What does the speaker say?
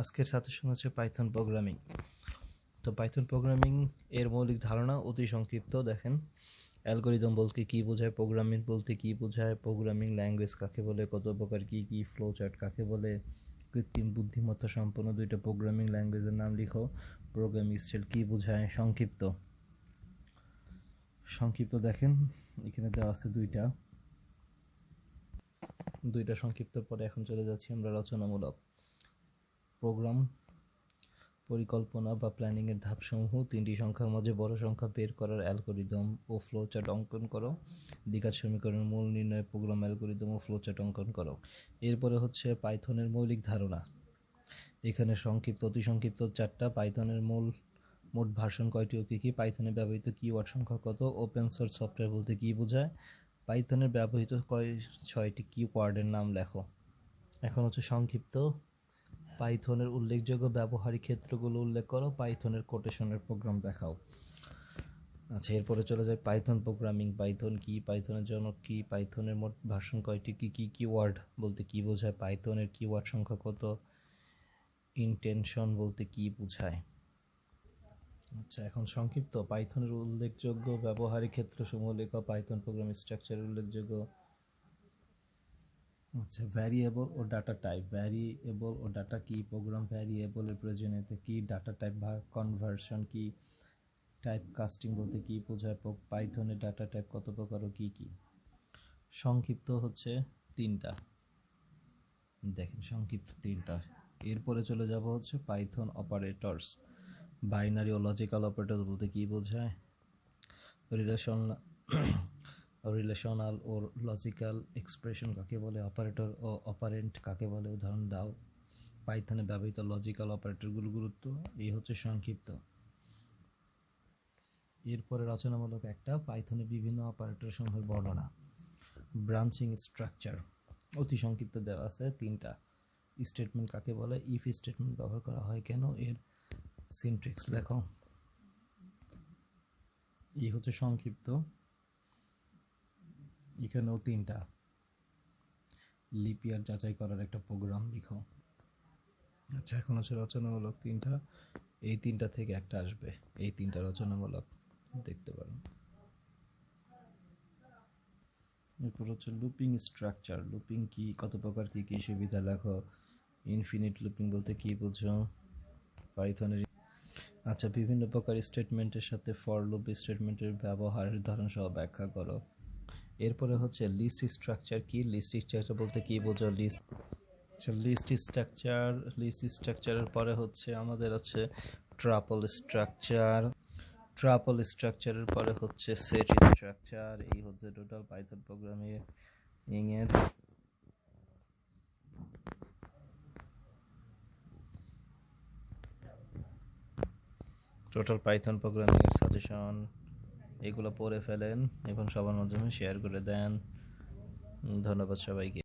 আজকের সাজেশন হচ্ছে Python programming তো পাইথন প্রোগ্রামিং এর মৌলিক ধারণা অতি সংক্ষিপ্ত, দেখেন। অ্যালগোরিদম বলতে কী বোঝায় প্রোগ্রামিং বলতে কী বোঝায় প্রোগ্রামিং ল্যাঙ্গুয়েজ কাকে বলে, কত প্রকার কী কী ফ্লো চার্ট কাকে বলে, কৃত্রিম বুদ্ধিমত্তা সম্পন্ন দুইটা প্রোগ্রামিং ল্যাঙ্গুয়েজের নাম লিখো প্রোগ্রামিং স্টাইল কী বোঝায়, সংক্ষিপ্ত। সংক্ষিপ্ত দেখেন, এখানে দেওয়া আছে দুইটা। দুইটা সংক্ষিপ্ত পরে এখন চলে যাচ্ছি আমরা রচনামূলক। প্রোগ্রাম পরিকল্পনা বা প্ল্যানিংয়ের ধাপসমূহ, তিনটি সংখ্যার মাঝে বড় সংখ্যা বের করার অ্যালগোরিদম ও ফ্লোচার্ট অঙ্কন করো। দ্বিঘাত সমীকরণের মূল নির্ণয় প্রোগ্রাম অ্যালগোরিদম ও ফ্লোচার্ট অঙ্কন করো। এরপরে হচ্ছে পাইথনের মৌলিক ধারণা। এখানে সংক্ষিপ্ত অতি সংক্ষিপ্ত চারটা পাইথনের মূল, মোট ভার্সন কয়টি ও কী কী? পাইথনে ব্যবহৃত কিওয়ার্ড সংখ্যা কত? ওপেন সোর্স সফটওয়্যার বলতে কী বোঝায়? পাইথনের ব্যবহৃত কয়, ছয়টি কিওয়ার্ডের নাম লেখো। এখন হচ্ছে সংক্ষিপ্ত পাইথনের উল্লেখযোগ্য ব্যবহারিক ক্ষেত্রগুলো উল্লেখ করো, পাইথনের কোটেশনের প্রোগ্রাম দেখাও। আচ্ছা এরপরে চলে যায় পাইথন প্রোগ্রামিং। পাইথন কি? পাইথনের জনক কি? পাইথনের মোট ভাষণ কয়টি? কি কি, কিওয়ার্ড বলতে কি বোঝায়? পাইথনের কিওয়ার্ড সংখ্যা কত? ইনটেনশন বলতে কি বোঝায়? আচ্ছা এখন সংক্ষিপ্ত। পাইথনের উল্লেখযোগ্য ব্যবহারিক ক্ষেত্রসমূহ লেখা। পাইথন প্রোগ্রাম স্ট্রাকচারের উল্লেখযোগ্য আচ্ছা ভ্যারিয়েবল ও ডাটা টাইপ ভ্যারিয়েবল ও ডাটা কি? প্রোগ্রাম ভ্যারিয়েবলের প্রয়োজনীয়তা কি? ডাটা টাইপ বা কনভার্সন কি? টাইপ কাস্টিং বলতে কি? বোঝায় পাইথনের ডাটা টাইপ কত প্রকার ও কি কি? সংক্ষিপ্ত হচ্ছে তিনটা। দেখেন, সংক্ষিপ্ত তিনটা। এরপরে চলে যাব হচ্ছে পাইথন অপারেটরস বাইনারি ও লজিক্যাল অপারেটর বলতে কি বোঝায়? রিলেশন রিলেশনাল ও লজিক্যাল এক্সপ্রেশন কাকে বলে অপারেটর ও অপারেন্ট কাকে বলে? উদাহরণ দাও। পাইথনে ব্যবহৃত লজিক্যাল অপারেটরগুলো গুরুত্ব, এই হচ্ছে সংক্ষিপ্ত। এরপরে রচনামূলক একটা পাইথনে বিভিন্ন অপারেটর সমূহের বর্ণনা। ব্রাঞ্চিং স্ট্রাকচার অতি সংক্ষিপ্ত দেওয়া আছে, তিনটা। স্টেটমেন্ট কাকে বলে? ইফ স্টেটমেন্ট ব্যবহার করা হয় কেন? এর সিনট্রিক্স লেখো। এই হচ্ছে সংক্ষিপ্ত। এখানেও তিনটা। লিপিয়ার যাচাই করার একটা প্রোগ্রাম লিখো। আচ্ছা এখন হচ্ছে রচনামূলক তিনটা। এই তিনটা থেকে একটা আসবে। এই তিনটা রচনামূলক দেখতে পারো। এরপর হচ্ছে লুপিং স্ট্রাকচার লুপিং কি? কত প্রকার কি কি সুবিধা? লেখো। ইনফিনিট লুপিং বলতে কি বুঝো? পাইথনের আচ্ছা বিভিন্ন প্রকার স্টেটমেন্টের সাথে ফর লুপ স্টেটমেন্টের ব্যবহারের সহ ব্যাখ্যা করো। এরপরে হচ্ছে লিস্ট স্ট্রাকচার কি? লিস্ট স্ট্রাকচার বলতে কি বোঝো? লিস্ট লিস্ট স্ট্রাকচার লিস্ট স্ট্রাকচারের পরে হচ্ছে আমাদের হচ্ছে ট্রাপল স্ট্রাকচার ট্রাপল স্ট্রাকচারের পরে হচ্ছে সেট স্ট্রাকচার এই হচ্ছে টোটাল পাইথন প্রোগ্রামিং এর টোটাল পাইথন প্রোগ্রামিং এর সাজেশন এগুলো পরে ফেলেন। এবং সবার মাধ্যমে শেয়ার করে দেন। ধন্যবাদ সবাইকে।